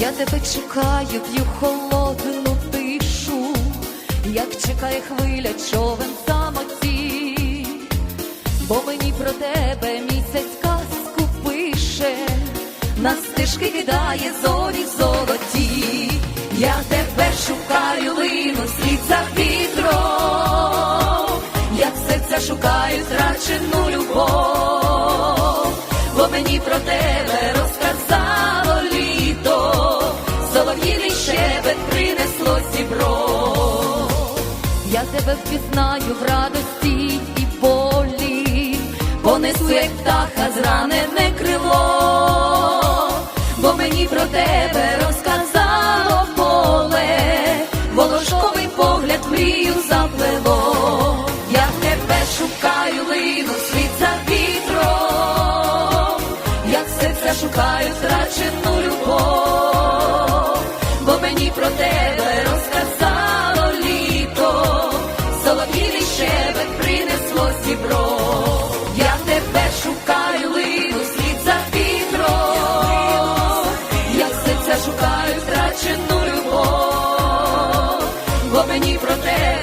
Я тебе чекаю, п'ю холодну тишу, як чекає хвиля човен самоті, бо мені про тебе місяць казку пише, на стежки кидає зорі золоті, я тебе шукаю, лину слід за вітром, як серця шукаю втрачену любов, бо мені про тебе розказало Я тебе впізнаю в радості і болі, понесу, як птаха зранене крило, бо мені про тебе розказало поле, волошковий погляд мрію заплело. Я тебе шукаю, лину слід за вітром, як серця шукаю втрачену любов, бо мені про тебе розказало шукаю втрачену любов, бо мені про тебе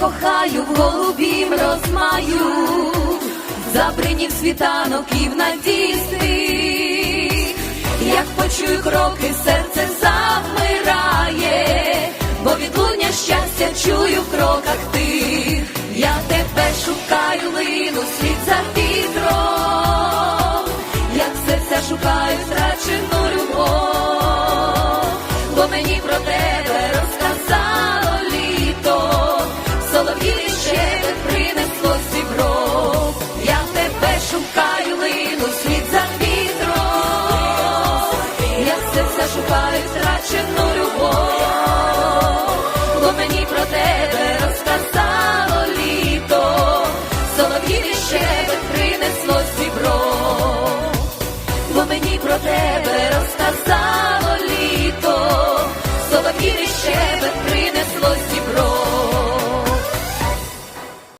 кохаю в голубім розмаю, забринів світанок і в надійстві, як почую кроки, серце шукаю втрачену любов, бо мені про тебе розказало літо, солов'їний щебет принесло зібро. Бо мені про тебе розказало літо, принесло